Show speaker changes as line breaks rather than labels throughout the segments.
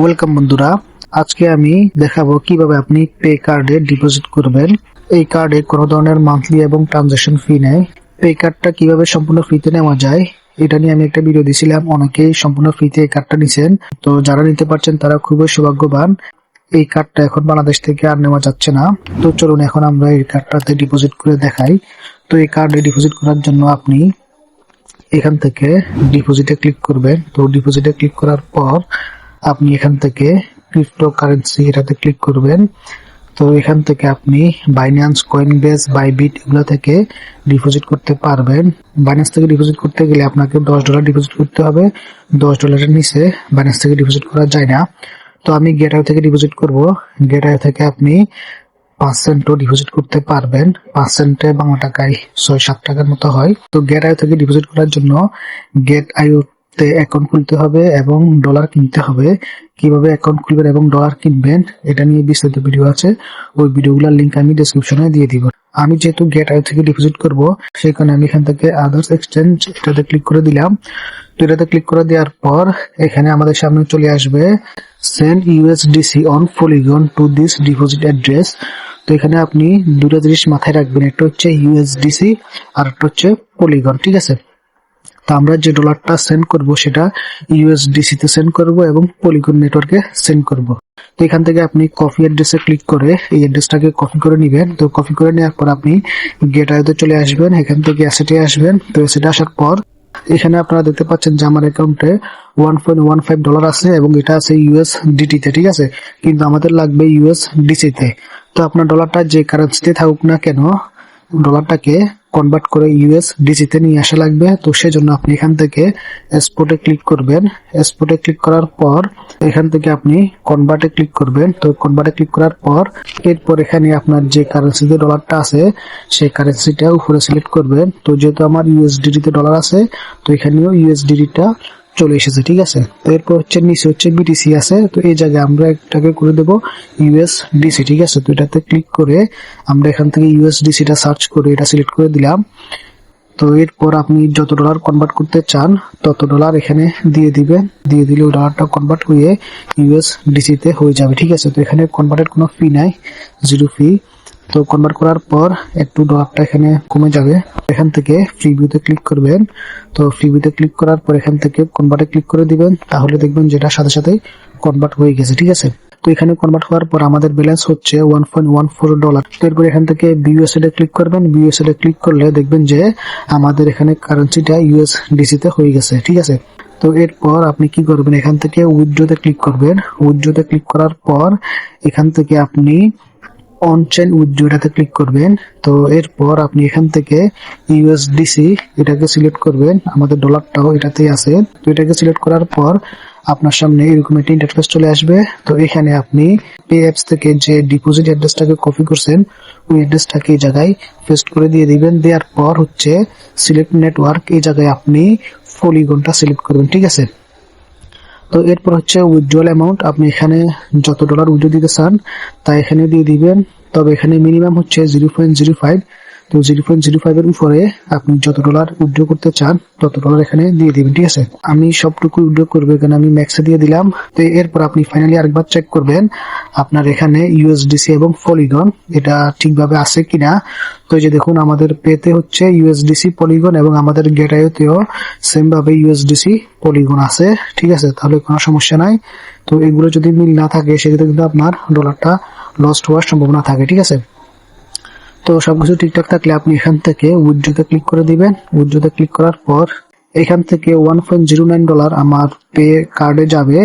Welcome বন্ধুরা। আজকে আমি দেখাবো কীভাবে আপনি পে কার্ডে ডিপোজিট করবেন। এই কার্ডে কোনো ধরনের মান্থলি এবং ট্রানজাকশন ফি নেই। পে কার্ডটা কীভাবে সম্পূর্ণ ফ্রিতে নেওয়া যায়, এটা নিয়ে আমি একটা ভিডিও দিয়েছিলাম অনেকেই সম্পূর্ণ ফ্রিতে এই কার্ডটা নিছেন। তো যারা নিতে পারছেন, তারা খুবই সৌভাগ্যবান। এই কার্ডটা এখন বাংলাদেশ থেকে আর নেওয়া যাচ্ছে না। তো চলুন এখন আমরা এই কার্ডটাতে ডিপোজিট করে দেখাই। তো এই কার্ডে ডিপোজিট করার জন্য আপনি এখান থেকে ডিপোজিটে ক্লিক করবেন। তো ডিপোজিটে ক্লিক করার পর আপনি এখান থেকে ক্রিপ্টো কারেন্সি এটাতে ক্লিক করবেন। তো এখান থেকে আপনি বাইন্যান্স কয়েন কয়েনবেস বাইবিট এগুলো থেকে ডিপোজিট করতে পারবেন। বাইন্যান্স থেকে ডিপোজিট করতে গেলে আপনাকে দশ ডলার ডিপোজিট করতে হবে। দশ ডলারের নিচে বাইন্যান্স থেকে ডিপোজিট করা যায় না। তো আমি গেটআই থেকে ডিপোজিট করব। গেটআই থেকে আপনি পাঁচ সেন্টও ডিপোজিট করতে পারবেন। পাঁচ সেন্টে বাংলা টাকায় ছয় সাত টাকার মতো হয়। তো গেট আইও থেকে ডিপোজিট করার জন্য গেট আইওতে অ্যাকাউন্ট খুলতে হবে এবং ডলার কিনতে হবে। কীভাবে অ্যাকাউন্ট খুলবেন এবং ডলার কিনবেন, এটা নিয়ে বিস্তারিত ভিডিও আছে। ওই ভিডিওগুলোর লিঙ্ক আমি ডিসক্রিপশনে দিয়ে দিব। আমি যেহেতু গেট আই থেকে ডিপোজিট করব, সেই কারণে আমি এখান থেকে আদার্স এক্সচেঞ্জ এটাতে ক্লিক করে দিলাম। তো এটাতে ক্লিক করে দেওয়ার পর এখানে আমাদের সামনে চলে আসবে send USDC on Polygon to this deposit address তো এখানে আপনি দুটো জিনিস মাথায় রাখবেন, একটা হচ্ছে ইউএসডিসি আর একটা হচ্ছে পলিগন ঠিক আছে? তো আমরা যে ডলারটা সেন্ড করব সেটা ইউএসডিসি তে সেন্ড করব এবং পলিগন নেটওয়ার্কে সেন্ড করব। তো এখান থেকে আপনি কপি অ্যাড্রেসে ক্লিক করে এই অ্যাড্রেসটাকে কপি করে নেবেন। তো কপি করে নেওয়ার পর আপনি গেট আইতে চলে আসবেন, এখান থেকে অ্যাসেটে আসবেন। তো অ্যাসেটে আসার পর এখানে আপনারা দেখতে পাচ্ছেন যে আমার অ্যাকাউন্টে one point one five dollar আছে এবং এটা আছে ইউএস ডিটিতে ঠিক আছে? কিন্তু আমাদের লাগবে ইউএস ডিসিতে তো। আপনার ডলারটা যে কারেন্সিতে থাকুক না কেন ডলারটাকে কনভার্ট করে ইউএস ডিজিতে নিয়ে আসা লাগবে। তো সেজন্য আপনি এখান থেকে এক্সপোর্টে ক্লিক করবেন। এক্সপোর্টে ক্লিক করার পর এখান থেকে আপনি কনভার্টে ক্লিক করবেন। তো কনভার্টে ক্লিক করার পর এরপর এখানে আপনার যে কারেন্সিতে ডলারটা আছে, সেই কারেন্সিটা উপরে সিলেক্ট করবেন। তো যেহেতু আমার ইউএসডিডিতে ডলার আছে, তো এখানেও ইউএসডিটা চলে এসেছে, ঠিক আছে? তো এরপর হচ্ছে নিচে হচ্ছে বিটিসি আছে, তো এই জায়গায় আমরা একটাকে করে দেবো ইউএসডিসি ঠিক আছে? তো এটাতে ক্লিক করে আমরা এখান থেকে ইউএসডিসিটা সার্চ করে এটা সিলেক্ট করে দিলাম। তো এরপর আপনি যত ডলার কনভার্ট করতে চান, তত ডলার এখানে দিয়ে দিবেন। দিয়ে দিলে ওই ডলারটা কনভার্ট হয়ে ইউএসডিসি তে হয়ে যাবে, ঠিক আছে? তো এখানে কনভার্টের কোনো ফি নাই জিরো ফি তো কনভার্ট করার পর একটু ডলারটা এখানে কমে যাবে। এখান থেকে ফ্রি ভিউতে ক্লিক করবেন। তো ফ্রি ভিউতে ক্লিক করার পর এখান থেকে কনভার্টে ক্লিক করে দিবেন। তাহলে দেখবেন যেটা সাথে সাথে কনভার্ট হয়ে গেছে, ঠিক আছে? তো এখানে কনভার্ট হওয়ার পর আমাদের ব্যালেন্স হচ্ছে one point one four dollar এরপর এখান থেকে বিউএসএল এ ক্লিক করবেন। বিউএসএল এ ক্লিক করলে দেখবেন যে আমাদের এখানে কারেন্সিটা ইউএস ডিসিতে হয়ে গেছে, ঠিক আছে? তো এরপর আপনি কি করবেন? এখান থেকে উইথড্রোতে ক্লিক করবেন। উইথড্রোতে ক্লিক করার পর এখান থেকে আপনি অন চেন উইথড্রোটাতে ক্লিক করবেন। তো এরপর আপনি এখান থেকে ইউএসডিসি এটাকে সিলেক্ট করবেন। আমাদের ডলারটাও এটাতেই আছে। তো এটাকে সিলেক্ট করার পর আপনার সামনে এরকম একটা ইন্টারফেস চলে আসবে। তো এখানে আপনি পে অ্যাপস থেকে যে ডিপোজিট অ্যাড্রেসটাকে কপি করছেন, ওই অ্যাড্রেসটাকে এই জায়গায় পেস্ট করে দিয়ে দিবেন। দেওয়ার পর হচ্ছে সিলেক্ট নেটওয়ার্ক এই জায়গায় আপনি ফলিগনটা সিলেক্ট করবেন। ঠিক আছে? তো এরপর হচ্ছে উইথড্রল অ্যামাউন্ট আপনি এখানে যত ডলার উইথড্র দিতে চান, তা এখানে দিয়ে দিবেন। তবে এখানে মিনিমাম হচ্ছে জিরো পয়েন্ট জিরো ফাইভ তো জিরো পয়েন্ট জিরো ফাইভ এর উপরে আপনি যত ডলার উইথড্র করতে চান, তত ডলার এখানে দিয়ে দিবেন, ঠিক আছে? আমি সবটুকু উইথড্র করব এখানে আমি ম্যাক্সে দিয়ে দিলাম। তো এরপর আপনি ফাইনালি আরেকবার চেক করবেন, আপনার এখানে ইউএসডিসি এবং পলিগন এটা ঠিকভাবে আছে কিনা? তো যে দেখুন, আমাদের পেতে হচ্ছে ইউএসডিসি পলিগন এবং আমাদের গেটাইতেও সেম ভাবে ইউএসডিসি পলিগন আছে, ঠিক আছে? তাহলে কোনো সমস্যা নাই। তো এগুলো যদি মিল না থাকে, সেক্ষেত্রে কিন্তু আপনার ডলারটা লস্ট হওয়ার সম্ভাবনা থাকে, ঠিক আছে? তো সবকিছু ঠিকঠাক থাকলে আপনি এখান থেকে উইথড্রোতে ক্লিক করে দিবেন। উইথড্রোতে ক্লিক করার পর এখান থেকে one point zero nine dollar আমার পে কার্ডে যাবে।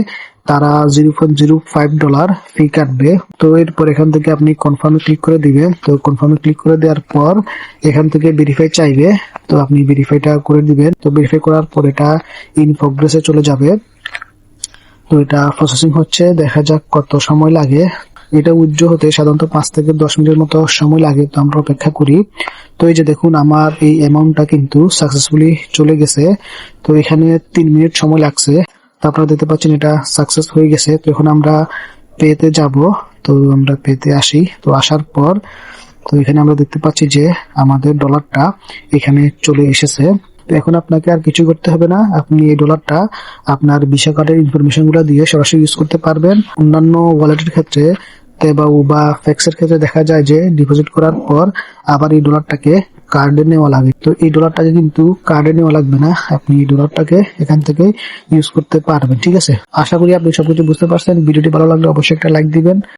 তারা zero point zero five dollar fee কাটবে। তো এরপর এখান থেকে আপনি কনফার্মে ক্লিক করে দিবেন। তো কনফার্মে ক্লিক করে দেওয়ার পর এখান থেকে ভেরিফাই চাইবে। তো আপনি ভেরিফাইটা করে দিবেন। তো ভেরিফাই করার পর এটা ইন প্রোগ্রেসে চলে যাবে। তো এটা প্রসেসিং হচ্ছে। দেখা যাক কত সময় লাগে। এটা উজ্জ্ব হতে সাধারণত পাঁচ থেকে দশ মিনিটের মতো সময় লাগে, তো আমরা অপেক্ষা করি। তো এই যে দেখুন, আমার এই অ্যামাউন্টটা কিন্তু সাকসেসফুলি চলে গেছে। তো এখানে তিন মিনিট সময় লাগছে। তো আপনারা দেখতে পাচ্ছেন এটা সাকসেস হয়ে গেছে। তো এখন আমরা পেতে যাব। তো আমরা পেতে আসি। তো আসার পর, তো এখানে আমরা দেখতে পাচ্ছি যে আমাদের ডলারটা এখানে চলে এসেছে। তো এখন আপনাকে আর কিছু করতে হবে না। আপনি এই ডলারটা আপনার ভিসা কার্ডের ইনফরমেশনগুলো দিয়ে সরাসরি ইউজ করতে পারবেন। অন্যান্য ওয়ালেটের ক্ষেত্রে তেবাউ বা ফ্যাক্সের ক্ষেত্রে দেখা যায় যে ডিপোজিট করার পর আবার এই ডলারটাকে কার্ডে নেওয়া লাগে। তো এই ডলারটাকে কিন্তু কার্ডে নেওয়া লাগবে না। আপনি এই ডলারটাকে এখান থেকে ইউজ করতে পারবেন, ঠিক আছে? আশা করি আপনি সবকিছু বুঝতে পারছেন। ভিডিওটি ভালো লাগলে অবশ্যই একটা লাইক দিবেন।